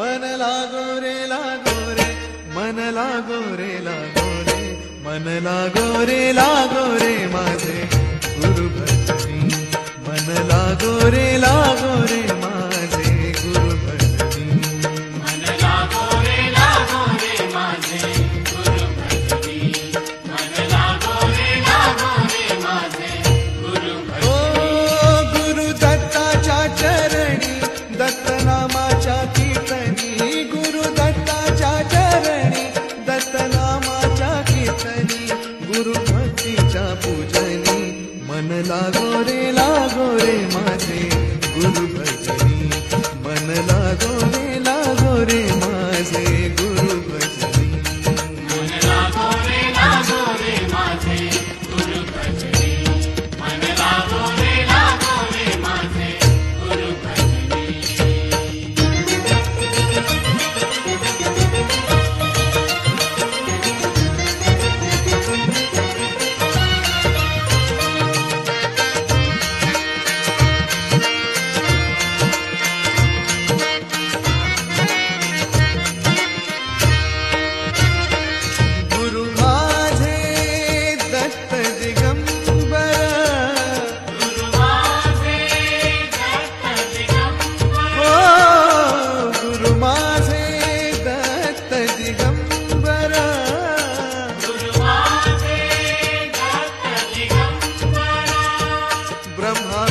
मन लागोरे लागोरे मन लागोरे लागोरे मन लागो रे लागो माझे. गुरु भक्त मन लागो रे लागो रे माझे गुरु 아